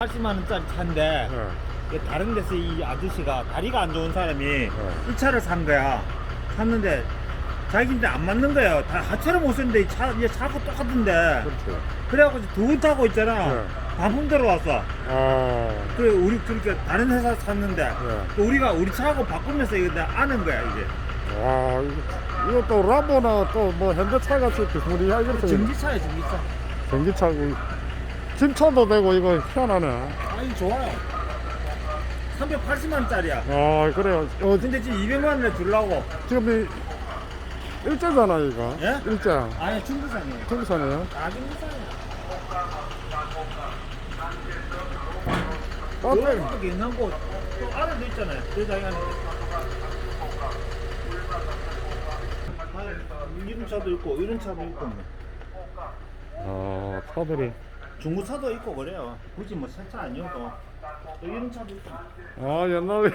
80만 원짜리 차인데 예. 이게 다른 데서 이 아저씨가 다리가 안 좋은 사람이 네. 이 차를 산 거야. 샀는데 자기인데 안 맞는 거예요. 다 하차를 못 쓰는데 이 차, 얘 차하고 똑같은데. 그렇죠. 그래갖고 두번 타고 있잖아. 네. 반품 들어왔어. 아, 그래 우리 그러니까 다른 회사 샀는데 네. 또 우리가 우리 차하고 바꾸면서 이거 내가 아는 거야 이게. 와, 이거, 이거 또 라보나 또 뭐 현대차 같이 비스무리하게 이렇게 전기차야 전기차. 전기차고 김차도 되고 이거 희한하네. 아니 좋아요. 380만 원짜리야. 아, 그래요. 어, 근데 지금 200만 원에 주려고. 지금 이 일자잖아 이거. 예? 일자. 아니 중부산이에요. 중산이에요. 아 중부산이야. 배터리. 이것도 괜찮고 또 안에도 있잖아요. 대장이 안에. 이런 차도 있고 이런 차도 있고 뭐. 아, 차들이. 중고차도 있고 그래요. 굳이 뭐 새 차 아니어도 또 이런 차도 있고. 아, 옛날에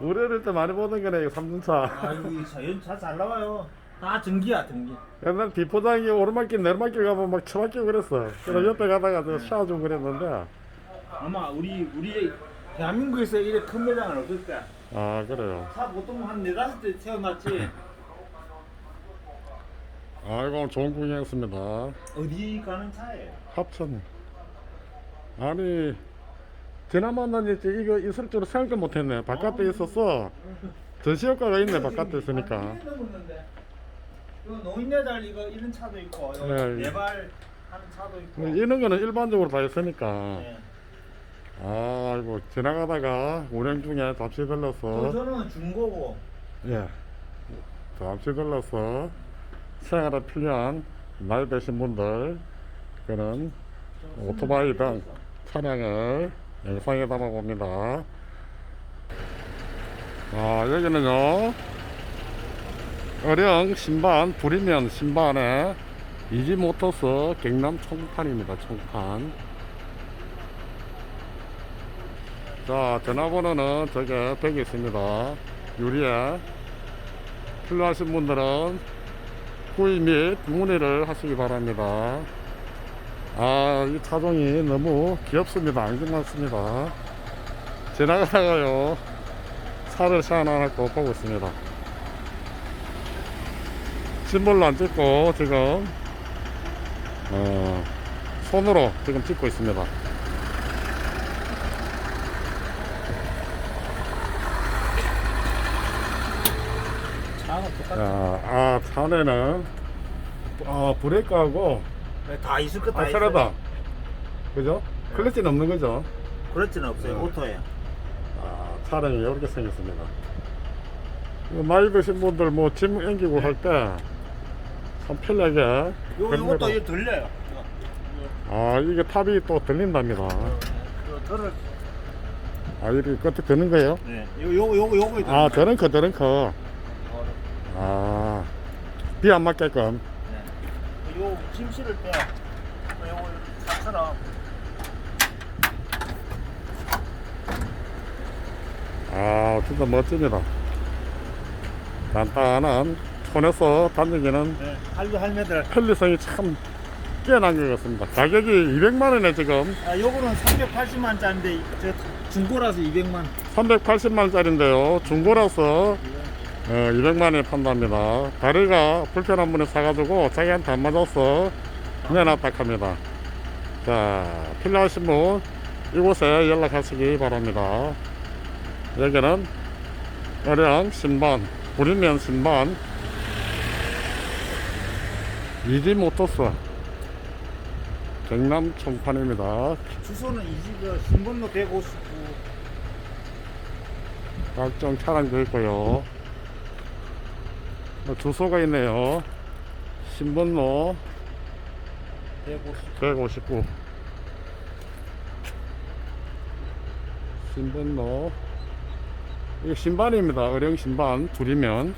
우리 어릴 때 많이 보던 거네 이거 삼륜차. 아이고 이 차 이런 차 잘 나와요. 다 전기야 전기. 옛날 비포장이 오르막길 내리막길 가면 막 처박히고 그랬어. 그래서 옆에 가다가 저 샤워 좀 그랬는데. 아마 우리 우리 대한민국에서 이래 큰 매장은 없을 거야. 아, 그래요. 차 보통 한 네다섯 대 태어났지. 아이고 좋은 구경했습니다. 어디 가는 차예요? 합천. 아니 지난 만난 이제 이거 있을 줄 생각도 못했네. 바깥에 있었어. 전시 효과가 있네. 바깥에 있으니까. 아, 이게 넘었는데. 이거 이거 이런 차도 있고 이거 네. 네발 하는 차도 있고. 이런 거는 일반적으로 다 있으니까. 네. 아이고 지나가다가 운행 중에 저, 들러서 저는 중고고. 예 잡시 들러서 생활에 필요한 나이 드신 분들 그는 오토바이 등 차량을 영상에 담아봅니다. 아, 여기는요, 어령 신반, 부리면 신반에 이지 모터스 경남 총판입니다, 총판. 자, 전화번호는 저게 벽에 있습니다. 유리에. 필요하신 분들은 구입 및 문의를 하시기 바랍니다. 아, 이 차종이 너무 귀엽습니다. 안경 같습니다. 지나가다가요, 차를 시안하고 보고 있습니다. 심볼로 안 찍고 지금, 어, 손으로 지금 찍고 있습니다. 차가 똑같아. 자, 아, 차내는, 아, 브레이크하고, 네, 다 있을 것다 있어요. 아차라다. 그죠? 클러치는 없는 거죠? 그렇지는 없어요. 네. 오토에. 아, 차량이 이렇게 생겼습니다. 이거 나이 드신 분들 뭐 짐 옮기고 할 때 참 편하게. 요 요 것도 거로. 이거 들려요. 이거. 아, 이게 탑이 또 들린답니다. 이거 들을. 아, 이렇게 끝에 드는 거예요? 네. 요 요거 요거 요거 아, 드렁커, 드렁커. 아, 비 안 맞게끔. 네. 요짐 실을 때 요거 차처럼 아, 진짜 멋집니다. 간단한 손에서 다니기는 네. 할매 할매들. 편리성이 참 뛰어난 것 같습니다. 가격이 200만 원에 지금 아 요거는 380만 짜리인데 저 중고라서 200만. 380만 원짜리인데요. 중고라서 어, 200만 원에 판답니다. 다리가 불편한 분이 사가지고 자기한테 안 맞아서 내놨다 합니다. 자, 필요하신 분 이곳에 연락하시기 바랍니다. 여기는 어령 신반, 부리면 신반, 이지 모터스 경남 총판입니다. 주소는 이지가 신분로 159. 각종 차량도 있고요. 어, 주소가 있네요. 신번로 159. 159. 신번로 이게 신반입니다. 어령 신반 둘이면